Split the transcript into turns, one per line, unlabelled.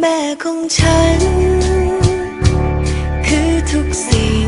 แม่ของฉัน คือทุกสิ่ง